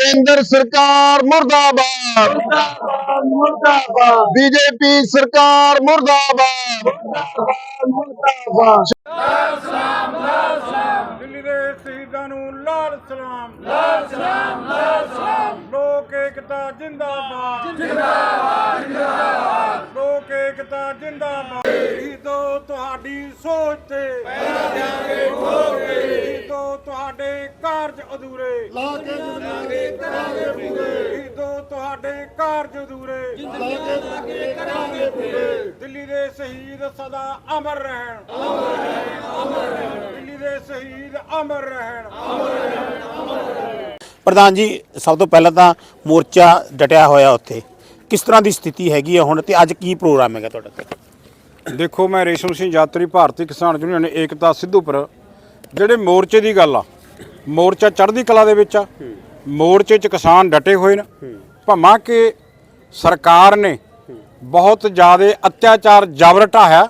ਕੇਂਦਰ ਸਰਕਾਰ ਮੁਰਦਾਬਾਦ। ਮੁਰਦਾਬਾਦ ਮੁਰਦਾਬਾਦ। ਬੀਜੇਪੀ ਸਰਕਾਰ ਮੁਰਦਾਬਾਦ। ਮੁਰਦਾਬਾਦ ਦਿੱਲੀ ਦੇ ਸ਼ਹੀਦਾਂ ਨੂੰ ਲਾਲ ਸਲਾਮ। ਲਾਲ ਸਲਾਮ ਲਾਲ ਸਲਾਮ। ਲੋਕ ਏਕਤਾ ਜਿੰਦਾਬਾਦ। ਜਿੰਦਾਬਾਦ ਜਿੰਦਾਬਾਦ। ਲੋਕ ਏਕਤਾ ਜਿੰਦਾਬਾਦ। ਸ਼ਹੀਦੋ ਤੁਹਾਡੀ ਸੋਚ ਤੇ। ਪਹਿਰਾ ਦਿਆਂਗੇ ਠੋਕ ਅਧੂਰੇ। ਲਾ ਕੇ ਦਿਆਂਗੇ ਕਰਾਂਗੇ ਪੂਰੇ। ਸ਼ਹੀਦੋ ਤੁਹਾਡੇ ਕਾਰਜ ਅਧੂਰੇ। ਲਾ ਕੇ ਦਿਆਂਗੇ ਕਰਾਂਗੇ ਪੂਰੇ। ਦਿੱਲੀ ਦੇ ਸ਼ਹੀਦ ਸਦਾ ਅਮਰ ਰਹਿਣ। ਦਿੱਲੀ ਦੇ ਸ਼ਹੀਦ ਅਮਰ ਰਹਿਣ। ਪ੍ਰਧਾਨ ਜੀ ਸਭ ਤੋਂ ਪਹਿਲਾਂ ਤਾਂ ਮੋਰਚਾ ਡਟਿਆ ਹੋਇਆ ਉੱਥੇ। ਕਿਸ ਤਰ੍ਹਾਂ ਦੀ ਸਥਿਤੀ ਹੈਗੀ ਹੈ ਹੁਣ ਤੇ ਅੱਜ ਕੀ ਪ੍ਰੋਗਰਾਮ ਹੈਗਾ ਤੁਹਾਡਾ ਤੇ ਦੇਖੋ ਮੈਂ ਰੇਸ਼ਮ ਸਿੰਘ ਯਾਤਰੀ ਭਾਰਤੀ ਕਿਸਾਨ ਯੂਨੀਅਨ ਏਕਤਾ ਸਿੱਧੂਪੁਰ ਜਿਹੜੇ ਮੋਰਚੇ ਦੀ ਗੱਲ ਆ ਮੋਰਚਾ ਚੜ੍ਹਦੀ ਕਲਾ ਦੇ ਵਿੱਚ ਆ। ਮੋਰਚੇ 'ਚ ਕਿਸਾਨ ਡਟੇ ਹੋਏ ਨੇ। ਭਾਵੇਂ ਕਿ ਸਰਕਾਰ ਨੇ ਬਹੁਤ ਜ਼ਿਆਦਾ ਅਤਿਆਚਾਰ ਜਬਰ ਢਾਹਿਆ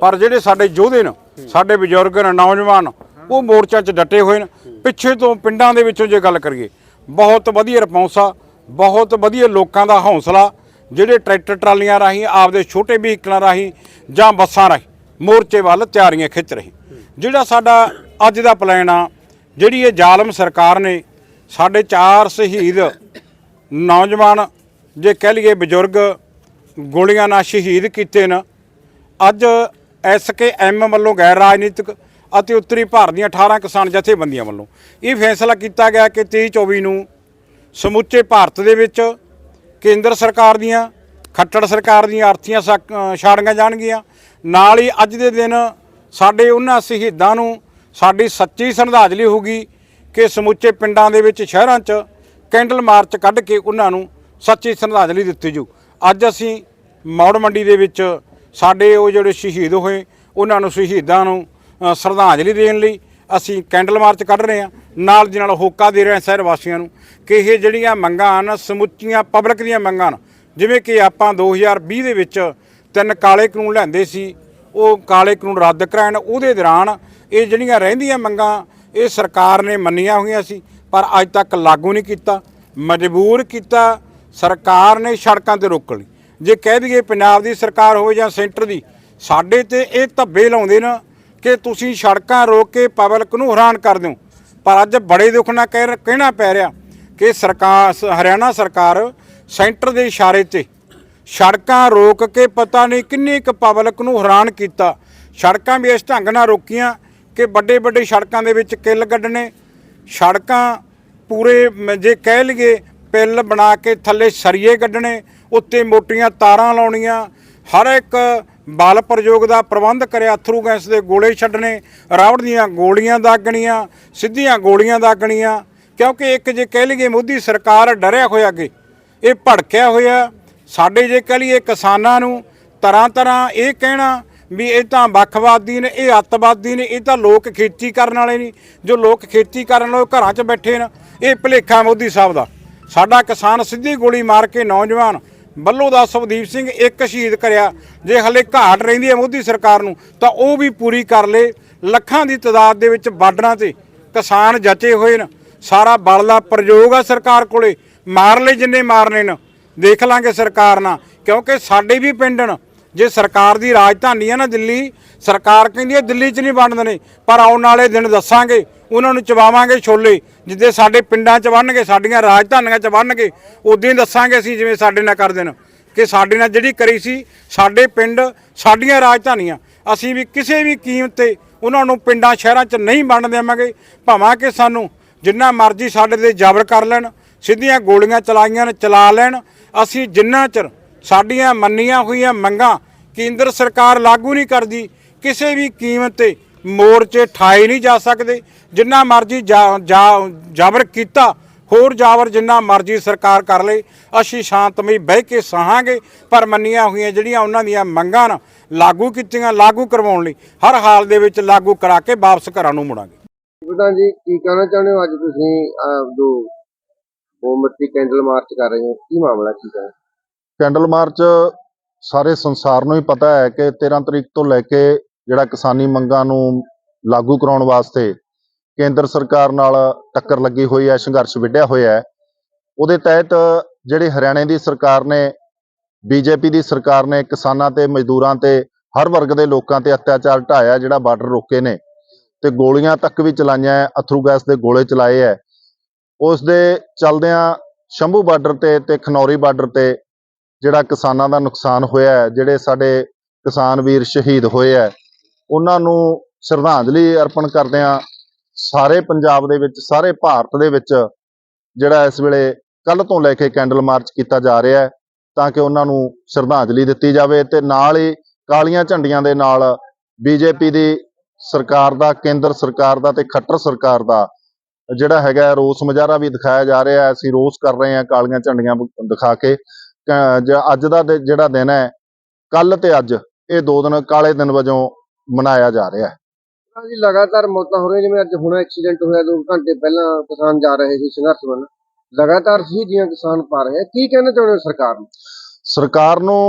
ਪਰ ਜਿਹੜੇ ਸਾਡੇ ਯੋਧੇ ਨੇ ਸਾਡੇ ਬਜ਼ੁਰਗ ਨੇ ਨੌਜਵਾਨ ਉਹ ਮੋਰਚਾ 'ਚ ਡਟੇ ਹੋਏ ਨੇ। ਪਿੱਛੇ ਤੋਂ ਪਿੰਡਾਂ ਦੇ ਵਿੱਚੋਂ ਜੇ ਗੱਲ ਕਰੀਏ ਬਹੁਤ ਵਧੀਆ ਰਿਸਪੌਂਸ ਆ ਬਹੁਤ ਵਧੀਆ ਲੋਕਾਂ ਦਾ ਹੌਸਲਾ ਜਿਹੜੇ ਟਰੈਕਟਰ ਟਰਾਲੀਆਂ ਰਾਹੀਂ ਆਪਦੇ ਛੋਟੇ ਵਹੀਕਲਾਂ ਰਾਹੀਂ ਜਾਂ ਬੱਸਾਂ ਰਾਹੀਂ ਮੋਰਚੇ ਵੱਲ ਤਿਆਰੀਆਂ ਖਿੱਚ ਰਹੀ। ਜਿਹੜਾ ਸਾਡਾ ਅੱਜ ਦਾ ਪਲਾਨ ਆ ਜਿਹੜੀ ਇਹ ਜ਼ਾਲਮ ਸਰਕਾਰ ਨੇ ਸਾਡੇ ਚਾਰ ਸ਼ਹੀਦ ਨੌਜਵਾਨ, ਜੇ ਕਹਿ ਲਈਏ ਬਜ਼ੁਰਗ, ਗੋਲੀਆਂ ਨਾਲ ਸ਼ਹੀਦ ਕੀਤੇ ਨੇ। ਅੱਜ ਐਸਕੇਐਮ ਵੱਲੋਂ ਗੈਰ ਰਾਜਨੀਤਿਕ ਅਤੇ ਉੱਤਰੀ ਭਾਰਤ ਦੀਆਂ 18 ਕਿਸਾਨ ਜਥੇਬੰਦੀਆਂ ਵੱਲੋਂ ਇਹ ਫੈਸਲਾ ਕੀਤਾ ਗਿਆ ਕਿ 23 24 ਨੂੰ ਸਮੁੱਚੇ ਭਾਰਤ ਦੇ ਵਿੱਚ ਕੇਂਦਰ ਸਰਕਾਰ ਦੀਆਂ, ਖੱਟੜ ਸਰਕਾਰ ਦੀਆਂ ਆਰਥੀਆਂ ਸਕ- ਛਾੜੀਆਂ ਜਾਣਗੀਆਂ। ਨਾਲ ਹੀ ਅੱਜ ਦੇ ਦਿਨ ਸਾਡੇ ਉਹਨਾਂ ਸ਼ਹੀਦਾਂ ਨੂੰ ਸਾਡੀ ਸੱਚੀ ਸ਼ਰਧਾਂਜਲੀ ਹੋਊਗੀ ਕਿ ਸਮੁੱਚੇ ਪਿੰਡਾਂ ਦੇ ਵਿੱਚ, ਸ਼ਹਿਰਾਂ 'ਚ ਕੈਂਡਲ ਮਾਰਚ ਕੱਢ ਕੇ ਉਹਨਾਂ ਨੂੰ ਸੱਚੀ ਸ਼ਰਧਾਂਜਲੀ ਦਿੱਤੀ ਜੂ ਅੱਜ ਅਸੀਂ ਮੌੜ ਮੰਡੀ ਦੇ ਵਿੱਚ ਸਾਡੇ ਉਹ ਜਿਹੜੇ ਸ਼ਹੀਦ ਹੋਏ, ਉਹਨਾਂ ਨੂੰ ਸ਼ਹੀਦਾਂ ਨੂੰ ਸ਼ਰਧਾਂਜਲੀ ਦੇਣ ਲਈ ਅਸੀਂ ਕੈਂਡਲ ਮਾਰਚ ਕੱਢ ਰਹੇ ਹਾਂ। ਨਾਲ ਦੀ ਨਾਲ ਹੋਕਾ ਦੇ ਰਹੇ ਹਾਂ ਸ਼ਹਿਰ ਵਾਸੀਆਂ ਨੂੰ ਕਿ ਇਹ ਜਿਹੜੀਆਂ ਮੰਗਾਂ ਹਨ, ਸਮੁੱਚੀਆਂ ਪਬਲਿਕ ਦੀਆਂ ਮੰਗਾਂ ਹਨ। ਜਿਵੇਂ ਕਿ ਆਪਾਂ 2020 ਦੇ ਵਿੱਚ ਤਿੰਨ ਕਾਲੇ ਕਾਨੂੰਨ ਲਿਆਂਦੇ ਸੀ ਉਹ ਕਾਲੇ ਕਾਨੂੰਨ ਰੱਦ ਕਰਾਉਣ ਉਹਦੇ ਦੌਰਾਨ ਇਹ ਜਿਹੜੀਆਂ ਰਹਿੰਦੀਆਂ ਮੰਗਾਂ, ਇਹ ਸਰਕਾਰ ਨੇ ਮੰਨੀਆਂ ਹੋਈਆਂ ਸੀ, ਪਰ ਅੱਜ ਤੱਕ ਲਾਗੂ ਨਹੀਂ ਕੀਤਾ, ਮਜਬੂਰ ਕੀਤਾ, ਸਰਕਾਰ ਨੇ ਸੜਕਾਂ ਤੇ ਰੋਕਣ ਲਈ। ਜੇ ਕਹਿ ਦਈਏ ਪੰਜਾਬ ਦੀ ਸਰਕਾਰ ਹੋਵੇ ਜਾਂ ਸੈਂਟਰ ਦੀ, ਸਾਡੇ ਤੇ ਇਹ ਧੱਬੇ ਲਾਉਂਦੇ ਨੇ ਕਿ ਤੁਸੀਂ ਸੜਕਾਂ ਰੋਕ ਕੇ ਪਬਲਿਕ ਨੂੰ ਹੈਰਾਨ ਕਰ ਹੋ ਪਰ ਅੱਜ ਬੜੇ ਦੁੱਖ ਨਾਲ ਕਹਿ ਕਹਿਣਾ ਪੈ ਰਿਹਾ ਕਿ ਸਰਕਾਰ ਸ- ਹਰਿਆਣਾ ਸਰਕਾਰ ਸੈਂਟਰ ਦੇ ਇਸ਼ਾਰੇ ਤੇ ਸੜਕਾਂ ਰੋਕ ਕੇ ਪਤਾ ਨਹੀਂ ਕਿੰਨੀ ਕੁ ਪਬਲਿਕ ਨੂੰ ਹੈਰਾਨ ਕੀਤਾ। ਸੜਕਾਂ ਵੀ ਇਸ ਢੰਗ ਨਾਲ ਰੋਕੀਆਂ ਕਿ ਵੱਡੇ ਵੱਡੇ ਸੜਕਾਂ ਦੇ ਵਿੱਚ ਕਿੱਲ ਕੱਢਣੇ। ਸੜਕਾਂ ਪੂਰੇ ਮ- ਜੇ ਕਹਿ ਲਈਏ, ਪਿੱਲ ਬਣਾ ਕੇ ਥੱਲੇ ਸਰੀਏ ਕੱਢਣੇ, ਉੱਤੇ ਮੋਟੀਆਂ ਤਾਰਾਂ ਲਾਉਣੀਆਂ, ਹਰ ਇੱਕ ਬਲ ਪ੍ਰਯੋਗ ਦਾ ਪ੍ਰਬੰਧ ਕਰਿਆ ਅਥਰੂ ਗੈਸ ਦੇ ਗੋਲੇ ਛੱਡਣੇ, ਰਾਵੜ ਦੀਆਂ ਗੋਲੀਆਂ ਦਾਗਣੀਆਂ, ਸਿੱਧੀਆਂ ਗੋਲੀਆਂ ਦਾਗਣੀਆਂ, ਕਿਉਂਕਿ ਇੱਕ ਜੇ ਕਹਿ ਲਈਏ ਮੋਦੀ ਸਰਕਾਰ ਡਰਿਆ ਹੋਇਆ ਅੱਗੇ, ਇਹ ਭੜਕਿਆ ਹੋਇਆ ਸਾਡੇ ਜੇ ਕਹਿ ਲਈਏ ਕਿਸਾਨਾਂ ਨੂੰ ਤਰ੍ਹਾਂ ਤਰ੍ਹਾਂ ਇਹ ਕਹਿਣਾ ਵੀ ਇਹ ਤਾਂ ਵੱਖਵਾਦੀ ਨੇ, ਇਹ ਅੱਤਵਾਦੀ ਨੇ, ਇਹ ਤਾਂ ਲੋਕ ਖੇਤੀ ਕਰਨ ਵਾਲੇ ਨਹੀਂ ਜੋ ਲੋਕ ਖੇਤੀ ਕਰਨ ਵਾਲੇ ਉਹ ਘਰਾਂ 'ਚ ਬੈਠੇ ਨੇ, ਇਹ ਭਲੇਖਾ ਮੋਦੀ ਸਾਹਿਬ ਦਾ। ਸਾਡਾ ਕਿਸਾਨ ਸਿੱਧੀ ਗੋਲੀ ਮਾਰ ਕੇ ਨੌਜਵਾਨ ਬੱਲੋ ਦਾ ਸੁਖਦੀਪ ਸਿੰਘ ਇੱਕ ਸ਼ਹੀਦ ਕਰਿਆ, ਜੇ ਹਲੇ ਘਾਟ ਰਹਿੰਦੀ ਹੈ ਮੋਦੀ ਸਰਕਾਰ ਨੂੰ, ਤਾਂ ਉਹ ਵੀ ਪੂਰੀ ਕਰ ਲੇ। ਲੱਖਾਂ ਦੀ ਤਾਦਾਦ ਦੇ ਵਿੱਚ ਬਾਰਡਰਾਂ ਤੇ ਕਿਸਾਨ ਜਚੇ ਹੋਏ ਨੇ। ਸਾਰਾ ਬਲ ਦਾ ਪ੍ਰਯੋਗ ਆ ਸਰਕਾਰ ਕੋਲੇ, ਮਾਰ ਲੈ ਜਿੰਨੇ ਮਾਰਨੇ ਨੇ। ਦੇਖ ਲਾਂਗੇ ਸਰਕਾਰ ਨਾਲ, ਕਿਉਂਕਿ ਸਾਡੇ ਵੀ ਪਿੰਡ ਨੇ। ਜੇ ਸਰਕਾਰ ਦੀ ਰਾਜਧਾਨੀ ਹੈ ਨਾ ਦਿੱਲੀ, ਸਰਕਾਰ ਕਹਿੰਦੀ ਹੈ ਦਿੱਲੀ 'ਚ ਨਹੀਂ ਵੰਡਦੇ ਨੇ, ਪਰ ਆਉਣ ਵਾਲੇ ਦਿਨ ਦੱਸਾਂਗੇ, ਉਹਨਾਂ ਨੂੰ ਚਵਾਵਾਂਗੇ ਛੋਲੇ, ਜਿੱਦੇ ਸਾਡੇ ਪਿੰਡਾਂ 'ਚ ਵੰਨਗੇ ਸਾਡੀਆਂ ਰਾਜਧਾਨੀਆਂ 'ਚ ਵੰਨਗੇ ਉਦੋਂ ਹੀ ਦੱਸਾਂਗੇ ਅਸੀਂ ਜਿਵੇਂ ਸਾਡੇ ਨਾਲ ਕਰਦੇ ਨੇ, ਕਿ ਸਾਡੇ ਨਾਲ ਜਿਹੜੀ ਕਰੀ ਸੀ, ਸਾਡੇ ਪਿੰਡ, ਸਾਡੀਆਂ ਰਾਜਧਾਨੀਆਂ, ਅਸੀਂ ਵੀ ਕਿਸੇ ਵੀ ਕੀਮਤ ਤੇ ਉਹਨਾਂ ਨੂੰ ਪਿੰਡਾਂ, ਸ਼ਹਿਰਾਂ 'ਚ ਨਹੀਂ ਵੰਡ ਦੇਵਾਂਗੇ, ਭਾਵੇਂ ਕਿ ਸਾਨੂੰ ਜਿੰਨਾ ਮਰਜ਼ੀ ਸਾਡੇ ਤੇ ਜ਼ਬਰ ਕਰ ਲੈਣ ਸਿੱਧੀਆਂ ਗੋਲੀਆਂ ਚਲਾਈਆਂ ਨੇ ਚਲਾ ਲੈਣ ਅਸੀਂ ਜਿੰਨਾ ਚਿਰ ਸਾਡੀਆਂ ਮੰਨੀਆਂ ਹੋਈਆਂ ਮੰਗਾਂ ਕੇਂਦਰ ਸਰਕਾਰ ਲਾਗੂ ਨਹੀਂ ਕਰਦੀ ਕਿਸੇ ਵੀ ਕੀਮਤ ਤੇ ਮੋਰਚੇ ਠਾਏ ਨਹੀਂ ਜਾ ਸਕਦੇ ਜਿੰਨਾ ਮਰਜ਼ੀ ਜਾ- ਜਾ- ਕੀਤਾ ਹੋਰ ਜਾਬਰ ਜਿੰਨਾ ਮਰਜ਼ੀ ਸਰਕਾਰ ਕਰ ਲੇ ਅਸੀਂ ਸ਼ਾਂਤਮਈ ਬਹਿ ਕੇ ਸਹਾਂਗੇ ਪਰ ਮੰਨੀਆਂ ਹੋਈਆਂ ਜਿਹੜੀਆਂ ਉਹਨਾਂ ਦੀਆਂ ਮੰਗਾਂ ਨਾ ਲਾਗੂ ਕੀਤੀਆਂ ਲਾਗੂ ਕਰਵਾਉਣ ਲਈ ਹਰ ਹਾਲ ਦੇ ਵਿੱਚ ਲਾਗੂ ਕਰਾ ਕੇ ਵਾਪਸ ਘਰਾਂ ਨੂੰ ਮੁੜਾਂਗੇ ਪ੍ਰਧਾਨ ਜੀ ਕੀ ਕਹਿਣਾ ਚਾਹੁੰਦੇ ਹੋ ਅੱਜ ਤੁਸੀਂ ਜੋ ਮੋਮਬੱਤੀ ਕੈਂਡਲ ਮਾਰਚ ਕਰ ਰਹੇ ਹੋ ਕੀ ਮਾਮਲਾ ਕੀ ਹੈ? ਕੈਂਡਲ ਮਾਰਚ ਸਾਰੇ ਸੰਸਾਰ ਨੂੰ ਹੀ ਪਤਾ ਹੈ ਕਿ 13 ਤਰੀਕ ਤੋਂ ਲੈ ਕੇ ਜਿਹੜਾ ਕਿਸਾਨੀ ਮੰਗਾਂ ਨੂੰ ਲਾਗੂ ਕਰਾਉਣ ਵਾਸਤੇ ਕੇਂਦਰ ਸਰਕਾਰ ਨਾਲ ਟੱਕਰ ਲੱਗੀ ਹੋਈ ਹੈ ਸੰਘਰਸ਼ ਵਿੱਢਿਆ ਹੋਇਆ ਹੈ। ਉਹਦੇ ਤਹਿਤ ਜਿਹੜੀ ਹਰਿਆਣੇ ਦੀ ਸਰਕਾਰ ਨੇ ਬੀਜੇਪੀ ਦੀ ਸਰਕਾਰ ਨੇ ਕਿਸਾਨਾਂ ਤੇ ਮਜ਼ਦੂਰਾਂ ਤੇ ਹਰ ਵਰਗ ਦੇ ਲੋਕਾਂ ਤੇ ਅਤਿਆਚਾਰ ਢਾਇਆ ਜਿਹੜਾ ਬਾਰਡਰ ਰੋਕੇ ਨੇ। ਤੇ ਗੋਲੀਆਂ ਤੱਕ ਵੀ ਚਲਾਈਆਂ ਹੈ, ਅਥਰੂ ਗੈਸ ਦੇ ਗੋਲੇ ਚਲਾਏ ਹੈ। ਉਸ ਦੇ ਚਲਦਿਆਂ ਸ਼ੰਭੂ ਬਾਰਡਰ ਤੇ ਤੇ ਖਨੌਰੀ ਬਾਰਡਰ ਤੇ ਜਿਹੜਾ ਕਿਸਾਨਾਂ ਦਾ ਨੁਕਸਾਨ ਹੋਇਆ ਹੈ, ਜਿਹੜੇ ਸਾਡੇ ਕਿਸਾਨ ਵੀਰ ਸ਼ਹੀਦ ਹੋਏ ਹੈ, ਉਹਨਾਂ ਨੂੰ ਸ਼ਰਧਾਂਜਲੀ ਅਰਪਣ ਕਰਦਿਆਂ ਸਾਰੇ ਪੰਜਾਬ ਦੇ ਵਿੱਚ, ਸਾਰੇ ਭਾਰਤ ਦੇ ਵਿੱਚ ਜਿਹੜਾ ਇਸ ਵੇਲੇ ਕੱਲ ਤੋਂ ਲੈ ਕੇ ਕੈਂਡਲ ਮਾਰਚ ਕੀਤਾ ਜਾ ਰਿਹਾ ਹੈ, ਤਾਂ ਕਿ ਉਹਨਾਂ ਨੂੰ ਸ਼ਰਧਾਂਜਲੀ ਦਿੱਤੀ ਜਾਵੇ ਤੇ ਨਾਲ ਹੀ ਕਾਲੀਆਂ ਝੰਡੀਆਂ ਦੇ ਨਾਲ ਬੀਜੇਪੀ ਦੀ ਸਰਕਾਰ ਦਾ, ਕੇਂਦਰ ਸਰਕਾਰ ਦਾ ਤੇ ਖੱਟਰ ਸਰਕਾਰ ਦਾ ਜਿਹੜਾ ਹੈਗਾ ਰੋਸ ਮੁਜ਼ਾਹਰਾ ਵੀ ਦਿਖਾਇਆ ਜਾ ਰਿਹਾ ਅਸੀਂ ਰੋਸ ਕਰ ਰਹੇ ਹਾਂ ਕਾਲੀਆਂ ਝੰਡੀਆਂ ਦਿਖਾ ਕੇ। ਅੱਜ ਦਾ ਜਿਹੜਾ ਦਿਨ ਹੈ ਕੱਲ ਤੇ ਅੱਜ ਇਹ ਦੋ ਦਿਨ ਕਾਲੇ ਦਿਨ ਵਜੋਂ ਮਨਾਇਆ ਜਾ ਰਿਹਾ ਹੈ। ਜੀ ਲਗਾਤਾਰ ਮੌਤਾਂ ਹੋ ਰਹੀਆਂ ਜਿਵੇਂ ਅੱਜ ਹੁਣ ਐਕਸੀਡੈਂਟ ਹੋਇਆ 2 ਘੰਟੇ ਪਹਿਲਾਂ ਕਿਸਾਨ ਜਾ ਰਹੇ ਸੀ ਸੰਘਰਸ਼ ਵੱਲ। ਲਗਾਤਾਰ ਸ਼ਹੀਦੀਆਂ ਕਿਸਾਨ ਪਾ ਰਹੇ ਕੀ ਕਹਿਣਾ ਚਾਹੁੰਦੇ ਹੋ ਸਰਕਾਰ ਨੂੰ? ਸਰਕਾਰ ਨੂੰ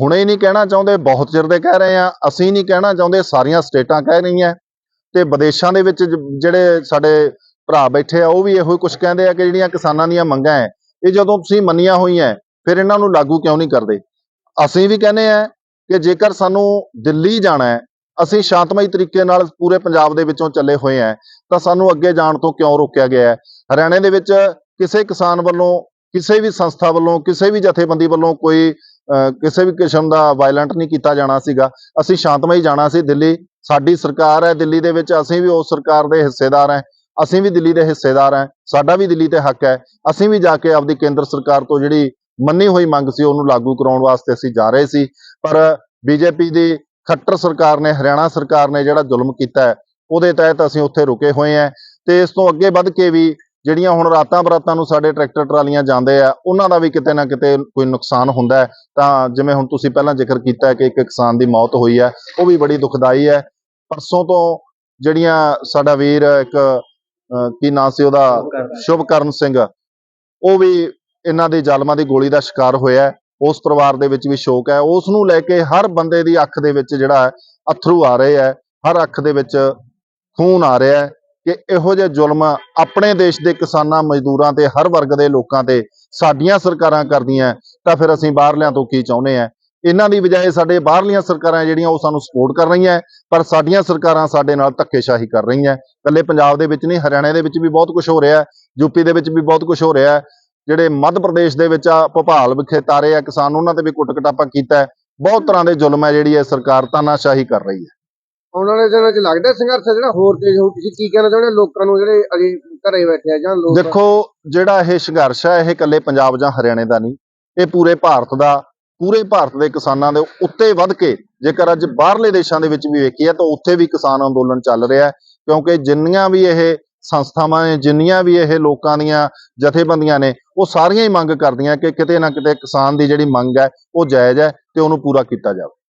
ਹੁਣੇ ਨਹੀਂ ਕਹਿਣਾ ਚਾਹੁੰਦੇ ਬਹੁਤ ਚਿਰ ਦੇ ਕਹਿ ਰਹੇ ਆ ਅਸੀਂ ਨਹੀਂ ਕਹਿਣਾ ਚਾਹੁੰਦੇ ਸਾਰੀਆਂ ਸਟੇਟਾਂ ਕਹਿ ਰਹੀਆਂ ਤੇ ਵਿਦੇਸ਼ਾਂ ਦੇ ਵਿੱਚ ਜਿਹੜੇ ਸਾਡੇ ਭਰਾ ਬੈਠੇ ਆ, ਉਹ ਵੀ ਇਹੋ ਹੀ ਕੁਝ ਕਹਿੰਦੇ ਆ ਕਿ ਜਿਹੜੀਆਂ ਕਿਸਾਨਾਂ ਦੀਆਂ ਮੰਗਾਂ ਹੈ ਇਹ ਜਦੋਂ ਤੁਸੀਂ ਮੰਨੀਆਂ ਹੋਈਆਂ, ਫਿਰ ਇਹਨਾਂ ਨੂੰ ਲਾਗੂ ਕਿਉਂ ਨਹੀਂ ਕਰਦੇ? ਅਸੀਂ ਵੀ ਕਹਿੰਦੇ ਆ ਕਿ ਜੇਕਰ ਸਾਨੂੰ ਦਿੱਲੀ ਜਾਣਾ ਹੈ ਅਸੀਂ ਸ਼ਾਂਤਮਈ ਤਰੀਕੇ ਨਾਲ ਪੂਰੇ ਪੰਜਾਬ ਦੇ ਵਿੱਚੋਂ ਚੱਲੇ ਹੋਏ ਆ, ਤਾਂ ਸਾਨੂੰ ਅੱਗੇ ਜਾਣ ਤੋਂ ਕਿਉਂ ਰੋਕਿਆ ਗਿਆ ਹੈ ਹਰਿਆਣੇ ਦੇ ਵਿੱਚ ਕਿਸੇ ਕਿਸਾਨ ਵੱਲੋਂ, ਕਿਸੇ ਵੀ ਸੰਸਥਾ ਵੱਲੋਂ, ਕਿਸੇ ਵੀ ਜਥੇਬੰਦੀ ਵੱਲੋਂ ਕੋਈ ਕਿਸੇ ਵੀ ਕਿਸਮ ਦਾ ਵਾਇਲੈਂਟ ਨਹੀਂ ਕੀਤਾ ਜਾਣਾ ਸੀਗਾ, ਅਸੀਂ ਸ਼ਾਂਤਮਈ ਜਾਣਾ ਸੀ ਦਿੱਲੀ, ਸਾਡੀ ਸਰਕਾਰ ਹੈ ਦਿੱਲੀ ਦੇ ਵਿੱਚ, ਅਸੀਂ ਵੀ ਉਸ ਸਰਕਾਰ ਦੇ ਹਿੱਸੇਦਾਰ ਹਾਂ ਅਸੀਂ ਵੀ ਦਿੱਲੀ ਦੇ ਹਿੱਸੇਦਾਰ ਹਾਂ, ਸਾਡਾ ਵੀ ਦਿੱਲੀ ਤੇ ਹੱਕ ਹੈ। ਅਸੀਂ ਵੀ ਜਾ ਕੇ ਆਪਦੀ ਕੇਂਦਰ ਸਰਕਾਰ ਤੋਂ ਜਿਹੜੀ ਮੰਨੀ ਹੋਈ ਮੰਗ ਸੀ, ਉਹਨੂੰ ਲਾਗੂ ਕਰਾਉਣ ਵਾਸਤੇ ਅਸੀਂ ਜਾ ਰਹੇ ਸੀ। ਪਰ ਬੀਜੇਪੀ ਦੀ ਖੱਟਰ ਸਰਕਾਰ ਨੇ, ਹਰਿਆਣਾ ਸਰਕਾਰ ਨੇ ਜਿਹੜਾ ਜ਼ੁਲਮ ਕੀਤਾ ਉਹਦੇ ਤਹਿਤ ਅਸੀਂ ਉੱਥੇ ਰੁਕੇ ਹੋਏ ਹਾਂ ਤੇ ਇਸ ਤੋਂ ਅੱਗੇ ਵੱਧ ਕੇ ਵੀ ਜਿਹੜੀਆਂ ਹੁਣ ਰਾਤਾਂ ਬਰਾਤਾਂ ਨੂੰ ਸਾਡੇ ਟਰੈਕਟਰ ਟਰਾਲੀਆਂ ਜਾਂਦੇ ਆ, ਉਹਨਾਂ ਦਾ ਵੀ ਕਿਤੇ ਨਾ ਕਿਤੇ ਕੋਈ ਨੁਕਸਾਨ ਹੁੰਦਾ ਤਾਂ ਜਿਵੇਂ ਹੁਣ ਤੁਸੀਂ ਪਹਿਲਾਂ ਜ਼ਿਕਰ ਕੀਤਾ ਕਿ ਇੱਕ ਕਿਸਾਨ ਦੀ ਮੌਤ ਹੋਈ ਹੈ, ਉਹ ਵੀ ਬੜੀ ਦੁਖਦਾਈ ਹੈ। ਪਰਸੋਂ ਤੋਂ ਜਿਹੜੀਆਂ ਸਾਡਾ ਵੀਰ ਇੱਕ ਕੀ ਨਾਂ ਸੀ ਉਹਦਾ? ਸ਼ੁਭਕਰਨ ਸਿੰਘ। ਉਹ ਵੀ ਇਹਨਾਂ ਦੇ ਜ਼ਾਲਮਾਂ ਦੀ ਗੋਲੀ ਦਾ ਸ਼ਿਕਾਰ ਹੋਇਆ। ਉਸ ਪਰਿਵਾਰ ਦੇ ਵਿੱਚ ਵੀ ਸ਼ੋਕ ਹੈ। ਉਸ ਨੂੰ ਲੈ ਕੇ ਹਰ ਬੰਦੇ ਦੀ ਅੱਖ ਦੇ ਵਿੱਚ ਜਿਹੜਾ ਹੈ ਅਥਰੂ ਆ ਰਹੇ ਹੈ। ਹਰ ਅੱਖ ਦੇ ਵਿੱਚ ਖੂਨ ਆ ਰਿਹਾ ਹੈ ਕਿ ਇਹੋ ਜਿਹੇ ਜ਼ੁਲਮ ਆਪਣੇ ਦੇਸ਼ ਦੇ ਕਿਸਾਨਾਂ ਮਜ਼ਦੂਰਾਂ ਤੇ ਹਰ ਵਰਗ ਦੇ ਲੋਕਾਂ ਤੇ ਸਾਡੀਆਂ ਸਰਕਾਰਾਂ ਕਰਦੀਆਂ ਤਾਂ ਫਿਰ ਅਸੀਂ ਬਾਹਰਲਿਆਂ ਤੋਂ ਕੀ ਚਾਹੁੰਦੇ ਆ ਇਹਨਾਂ ਦੀ ਬਜਾਏ ਸਾਡੇ ਬਾਹਰਲੀਆਂ ਸਰਕਾਰਾਂ ਜਿਹੜੀਆਂ ਉਹ ਸਾਨੂੰ ਸਪੋਰਟ ਕਰ ਰਹੀਆਂ ਪਰ ਸਾਡੀਆਂ ਸਰਕਾਰਾਂ ਸਾਡੇ ਨਾਲ ਧੱਕੇਸ਼ਾਹੀ ਕਰ ਰਹੀਆਂ ਇਕੱਲੇ ਪੰਜਾਬ ਦੇ ਵਿੱਚ ਨਹੀਂ ਹਰਿਆਣੇ ਦੇ ਵਿੱਚ ਵੀ ਬਹੁਤ ਕੁਝ ਹੋ ਰਿਹਾ ਹੈ ਯੂਪੀ ਦੇ ਵਿੱਚ ਵੀ ਬਹੁਤ ਕੁਝ ਹੋ ਰਿਹਾ ਹੈ। ਜਿਹੜੇ ਮੱਧ ਪ੍ਰਦੇਸ਼ ਦੇ ਵਿੱਚ ਆ ਭੋਪਾਲ ਵਿਖੇ ਤਾਰੇ ਆ ਕਿਸਾਨ ਉਹਨਾਂ ਤੇ ਵੀ ਕੁੱਟ ਕਟਾਪਾ ਕੀਤਾ ਬਹੁਤ ਤਰ੍ਹਾਂ ਦੇ ਜ਼ੁਲਮ ਹੈ ਜਿਹੜੀ ਇਹ ਸਰਕਾਰ ਤਾਨਾਸ਼ਾਹੀ ਕਰ ਰਹੀ ਹੈ। ਆਉਣ ਵਾਲੇ ਦਿਨਾਂ 'ਚ ਲੱਗਦਾ ਸੰਘਰਸ਼ ਜਿਹੜਾ ਹੋਰ ਤੇਜ਼ ਹੋਊ ਤੁਸੀਂ ਕੀ ਕਹਿਣਾ ਚਾਹੁੰਦੇ ਹੋ? ਲੋਕਾਂ ਨੂੰ ਜਿਹੜੇ ਅਜੇ ਘਰੇ ਬੈਠੇ ਆ ਜਾਂ ਲੋਕ ਦੇਖੋ ਜਿਹੜਾ ਇਹ ਸੰਘਰਸ਼ ਹੈ ਇਹ ਇਕੱਲੇ ਪੰਜਾਬ ਜਾਂ ਹਰਿਆਣੇ ਦਾ ਨਹੀਂ ਇਹ ਪੂਰੇ ਭਾਰਤ ਦਾ ਪੂਰੇ ਭਾਰਤ ਦੇ ਕਿਸਾਨਾਂ ਦੇ ਉੱਤੇ ਵੱਧ ਕੇ, ਜੇਕਰ ਅੱਜ ਬਾਹਰਲੇ ਦੇਸ਼ਾਂ ਦੇ ਵਿੱਚ ਵੀ ਵੇਖੀਏ ਤਾਂ ਉੱਥੇ ਵੀ ਕਿਸਾਨ ਅੰਦੋਲਨ ਚੱਲ ਰਿਹਾ ਹੈ, ਕਿਉਂਕਿ ਜਿੰਨੀਆਂ ਵੀ ਇਹ ਸੰਸਥਾਵਾਂ ਨੇ, ਜਿੰਨੀਆਂ ਵੀ ਇਹ ਲੋਕਾਂ ਦੀਆਂ ਜਥੇਬੰਦੀਆਂ ਨੇ, ਉਹ ਸਾਰੀਆਂ ਹੀ ਮੰਗ ਕਰਦੀਆਂ ਕਿ ਕਿਤੇ ਨਾ ਕਿਤੇ ਕਿਸਾਨ ਦੀ ਜਿਹੜੀ ਮੰਗ ਹੈ, ਉਹ ਜਾਇਜ਼ ਹੈ ਤੇ ਉਹਨੂੰ ਪੂਰਾ ਕੀਤਾ ਜਾਵੇ।